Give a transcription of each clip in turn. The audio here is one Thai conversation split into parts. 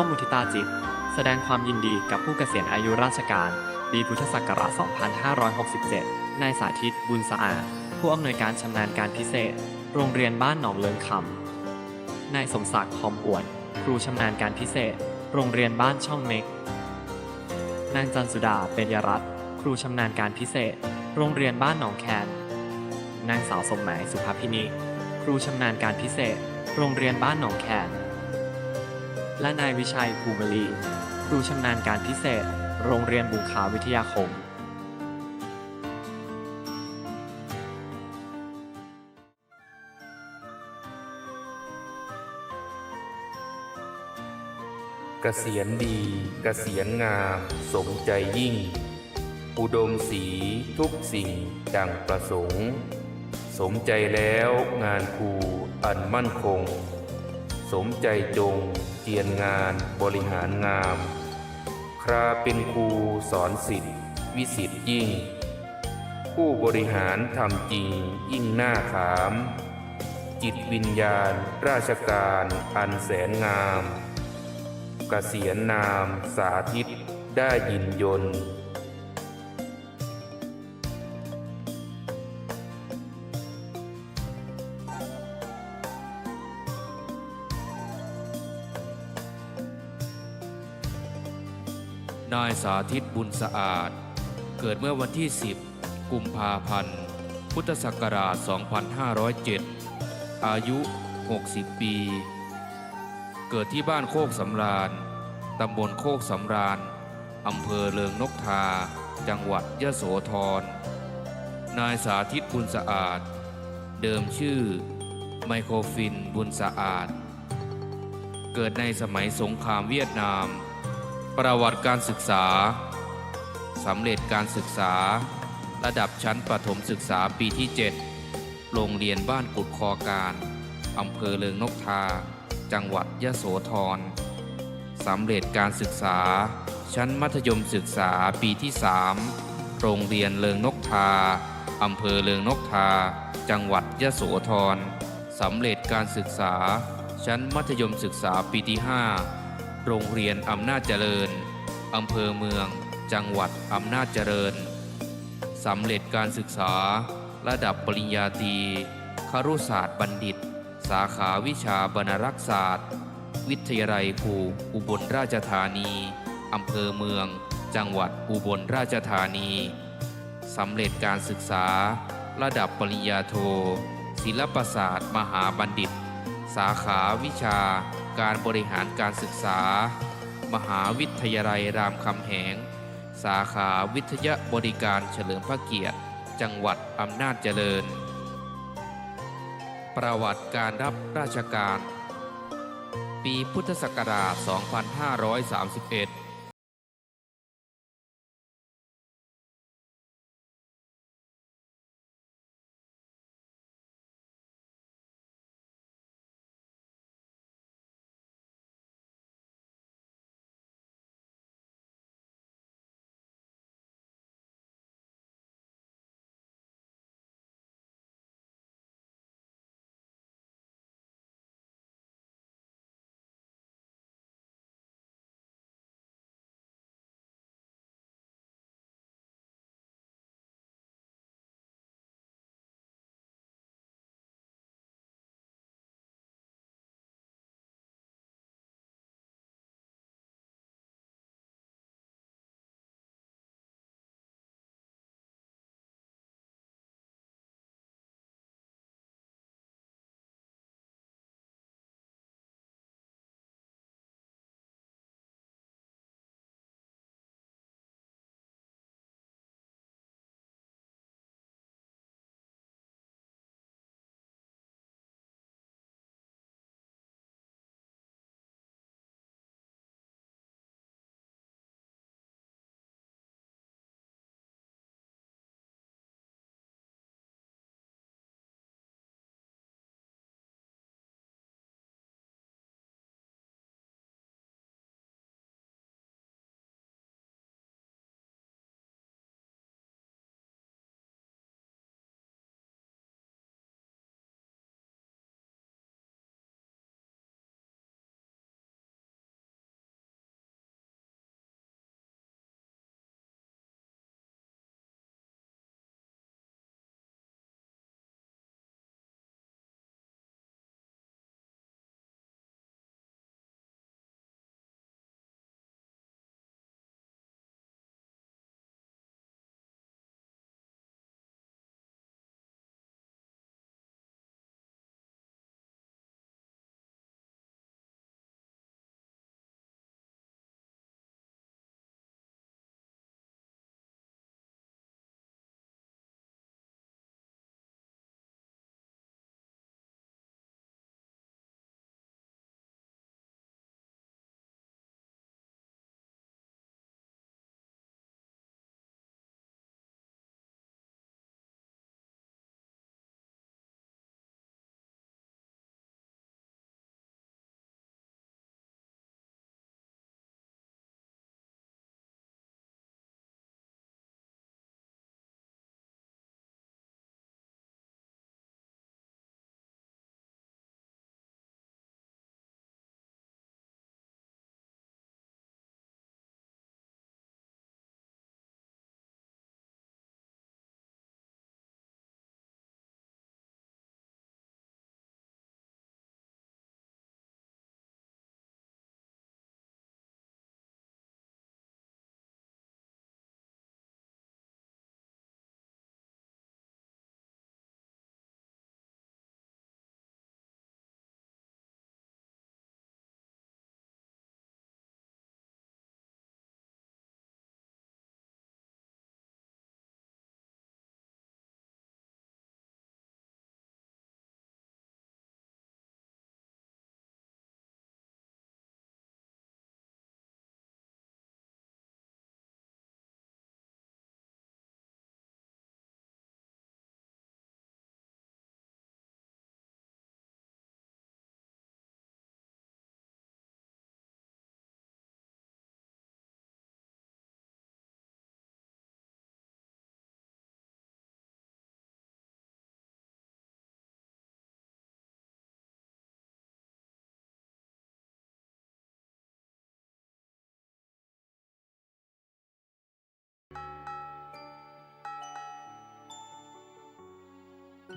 ร่วมมุทิตาจิต แสดงความยินดีกับผู้เกษียณอายุราชการ ปีพุทธศักราช 2567 นายสาธิต บุญสะอาด ผู้อำนวยการชำนาญการพิเศษ โรงเรียนบ้านหนองเลิงคำ นายสมศักดิ์ทอมอวด ครูชำนาญการพิเศษ โรงเรียนบ้านช่องเม็ก นางจันสุดาเป็นยรัตน์ ครูชำนาญการพิเศษ โรงเรียนบ้านหนองแคน นางสาวสมหมายสุภาพินีครูชำนาญการพิเศษ โรงเรียนบ้านหนองแคน และนายวิชัยภูมิลีครูชำนาญการพิเศษ โรงเรียนบุงคาวิทยาคม เกษียณดี เกษียณงาม สมใจยิ่ง อุดมสีทุกสิ่งดังประสงค์ สมใจแล้วงานครูอันมั่นคง สมใจจง เจียนงานบริหารงาม คราเป็นครูสอนสิทธิ์วิสิทธิ์ยิ่ง ผู้บริหารทำจริงยิ่งหน้าขาม จิตวิญญาณ ราชการอันแสนงามกเกษียณนามสาธิตได้ยินยนต์ นายสาธิตบุญสะอาด เกิดเมื่อวันที่ 10 กุมภาพันธ์ พุทธศักราช 2507 อายุ 60 ปี เกิดที่บ้านโคกสำราญ ตำบลโคกสำราญ อำเภอเลิงนกทา จังหวัดยะโสธร นายสาธิตบุญสะอาด เดิมชื่อ ไมโครฟินบุญสะอาด เกิดในสมัยสงครามเวียดนาม ประวัติการศึกษาสำเร็จการศึกษา ระดับชั้นประถมศึกษาปีที่ 7 โรงเรียนบ้านกุดคอการอำเภอเลิงนกทา จังหวัดยะโสธรสำเร็จการศึกษา ชั้นมัธยมศึกษาปีที่ 3 โรงเรียนเลิงนกทาอำเภอเลิงนกทา จังหวัดยะโสธรสำเร็จการศึกษา ชั้นมัธยมศึกษาปีที่ 5 โรงเรียนอำนาจเจริญ อำเภอเมือง จังหวัดอำนาจเจริญ สำเร็จการศึกษา ระดับปริญญาตรีครุศาสตร์บัณฑิต สาขาวิชาบรรรักษศาสตร์ วิทยาลัยครูอุบลราชธานี อำเภอเมือง จังหวัดอุบลราชธานีสำเร็จการศึกษา ระดับปริญญาโท ศิลปศาสตร์ มหาบัณฑิต สาขาวิชาการบริหารการศึกษา มหาวิทยาลัยรามคำแหง สาขาวิทยาบริการเฉลิมพระเกียรติ จังหวัดอำนาจเจริญ ประวัติการรับราชการ ปีพุทธศักราช 2531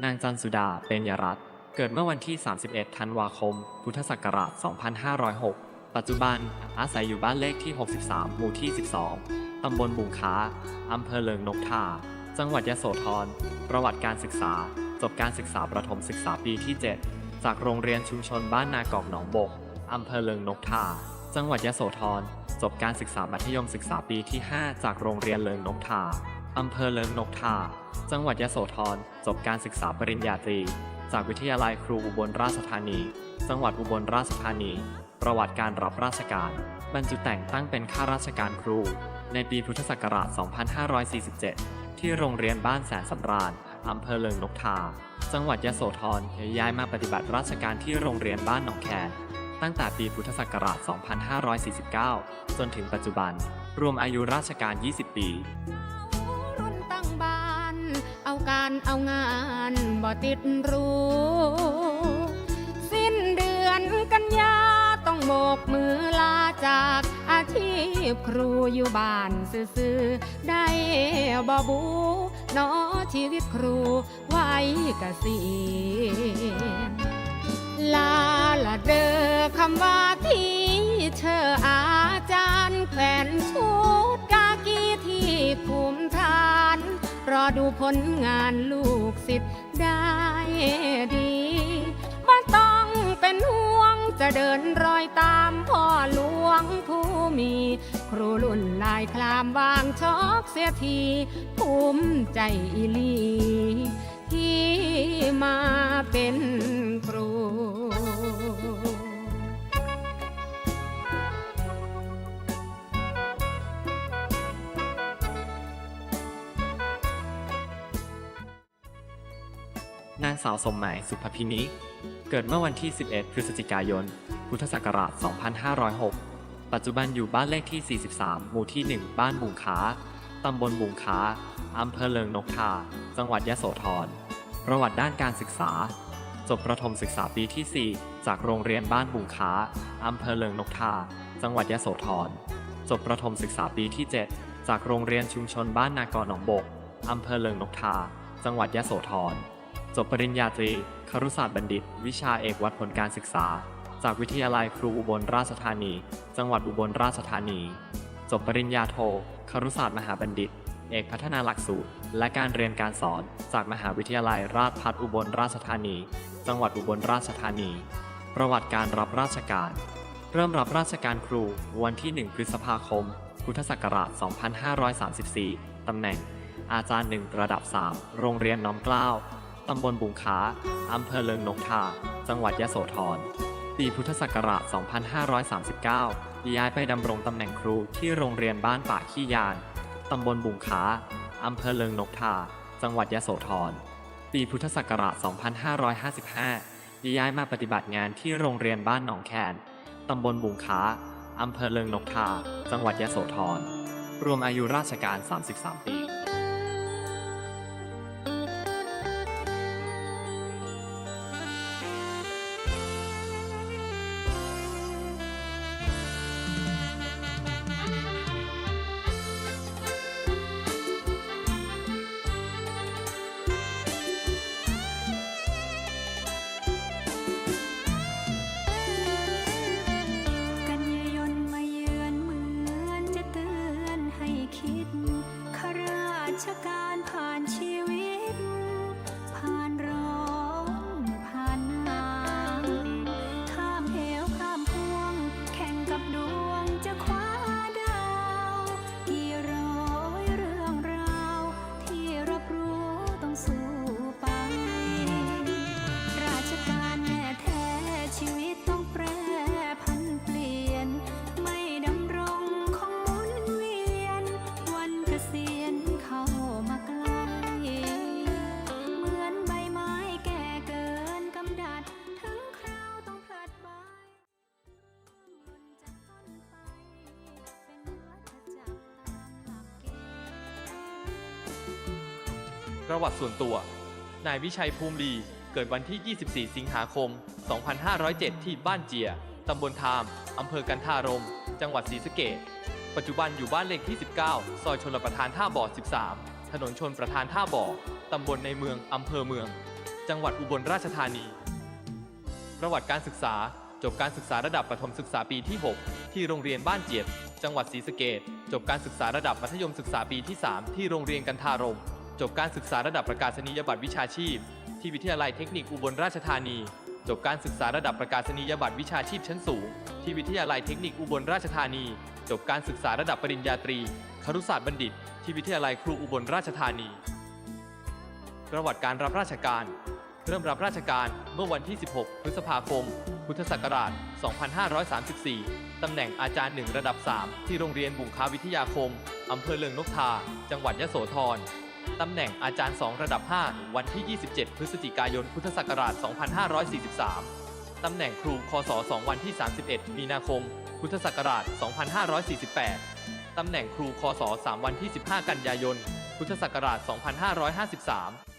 นางจันสุดาเปญยรัตเกิดเมื่อวันที่ 31 ธันวาคม พุทธศักราช 2506 ปัจจุบันอาศัยอยู่บ้านเลขที่ 63 หมู่ที่ 12 ตำบลบุงค้า อำเภอเลิงนกทา จังหวัดยะโสธร ประวัติการศึกษา จบการศึกษาประถมศึกษาปีที่ 7 จากโรงเรียนชุมชนบ้านนากอกหนองบก อำเภอเลิงนกทา จังหวัดยะโสธร จบการศึกษามัธยมศึกษาปีที่ 5 จากโรงเรียนเลิงนกทา อำเภอเลิงนกทา จังหวัดยโสธร จบการศึกษาปริญญาตรี จากวิทยาลัยครูอุบลราชธานี จังหวัดอุบลราชธานี ประวัติการรับราชการ บรรจุแต่งตั้งเป็นข้าราชการครู ในปีพุทธศักราช 2547 ที่โรงเรียนบ้านแสนสำราญอำเภอเลิงนกทา จังหวัดยโสธรย้ายมาปฏิบัติราชการที่โรงเรียนบ้านหนองแคตั้งแต่ปีพุทธศักราช 2549 จนถึงปัจจุบัน รวมอายุราชการ 20 ปี การเอางานบ่ติดรู้ สิ้นเดือนกันยาต้องโบกมือลาจากอาชีพครูอยู่บ้านซื่อๆได้บ่บูนอชีวิตครูไว้เกษียณลาละเดอคำว่าที่ ดูผลงานลูกศิษย์ได้ดีบ่ต้องเป็นห่วงจะเดินรอยตามพ่อหลวงผู้มี ครูรุ่นลายคลามวางชอกเสียทีภูมิใจอีลีที่มาเป็นครู นางสาวสมหมายสุภพินิเกิดเมื่อวันที่ 11 พฤศจิกายน พุทธศักราช 2506 ปัจจุบันอยู่บ้านเลขที่ 43 หมู่ที่ 1 บ้านบุงค้าตำบลบุงค้าอำเภอเลิงนกทา จังหวัดยะโสธร ประวัติด้านการศึกษา จบประถมศึกษาปีที่ 4 จากโรงเรียนบ้านบุงค้าอำเภอเลิงนกทา จังหวัดยะโสธร จบประถมศึกษาปีที่ 7 จากโรงเรียนชุมชนบ้านนากอหนองบกอำเภอเลิงนกทา จังหวัดยะโสธร จบปริญญาตรีครุศาสตร์บัณฑิต วิชาเอกวัดผลการศึกษา จากวิทยาลัยครูอุบลราชธานี จังหวัดอุบลราชธานี จบปริญญาโทครุศาสตร์มหาบัณฑิต เอกพัฒนาหลักสูตร และการเรียนการสอน จากมหาวิทยาลัยราชภัฏอุบลราชธานี จังหวัดอุบลราชธานี ประวัติการรับราชการ เริ่มรับราชการครูวันที่ 1 พฤษภาคม พุทธศักราช 2534 ตำแหน่ง อาจารย์หนึ่งระดับ 3 โรงเรียนน้อมเกล้า ตำบลบุงค้า อำเภอเลิงนกทา จังหวัดยะโสธร ปีพุทธศักราช 2539 ย้ายไปดำรงตำแหน่งครูที่โรงเรียนบ้านป่าขี้ยางตำบลบุงค้า อำเภอเลิงนกทา จังหวัดยะโสธร ปีพุทธศักราช 2555 ย้ายมาปฏิบัติงานที่โรงเรียนบ้านหนองแคน ตำบลบุงค้า อำเภอเลิงนกทา จังหวัดยะโสธร รวมอายุราชการ 33 ปี ประวัติส่วนตัว นายวิชัยภูมิลีเกิดวันที่ 24 สิงหาคม 2507 ที่บ้านเจีย ตำบลทาม อำเภอกันทารม จังหวัดศรีสะเกษปัจจุบันอยู่บ้านเลขที่ 19 ซอยชลประทานท่าบ่อ 13 ถนนชนประทานท่าบ่อ ตำบลในเมือง อำเภอเมือง จังหวัดอุบลราชธานี ประวัติการศึกษา จบการศึกษาระดับประถมศึกษาปีที่ 6 ที่โรงเรียนบ้านเจียด จังหวัดศรีสะเกษจบการศึกษาระดับมัธยมศึกษาปีที่ 3 ที่โรงเรียนกันทารม จบการศึกษาระดับประกาศนียบัตรวิชาชีพ ที่วิทยาลัยเทคนิคอุบลราชธานี จบการศึกษาระดับประกาศนียบัตรวิชาชีพชั้นสูง ที่วิทยาลัยเทคนิคอุบลราชธานี จบการศึกษาระดับปริญญาตรีครุศาสตร์บัณฑิต ที่วิทยาลัยครูอุบลราชธานี ประวัติการรับราชการ เริ่มรับราชการเมื่อวันที่ 16 พฤษภาคม พุทธศักราช 2534 ตำแหน่งอาจารย์หนึ่งระดับ 3 ที่โรงเรียนบุงคาวิทยาคม อำเภอเลืองนกทา จังหวัดยะโสธร ตำแหน่งอาจารย์ 2 ระดับ 5 วันที่ 27 พฤศจิกายน พุทธศักราช 2543 ตำแหน่งครูคศ2วันที่ 31 มีนาคม พุทธศักราช 2548 ตำแหน่งครูคศ3วันที่ 15 กันยายน พุทธศักราช 2553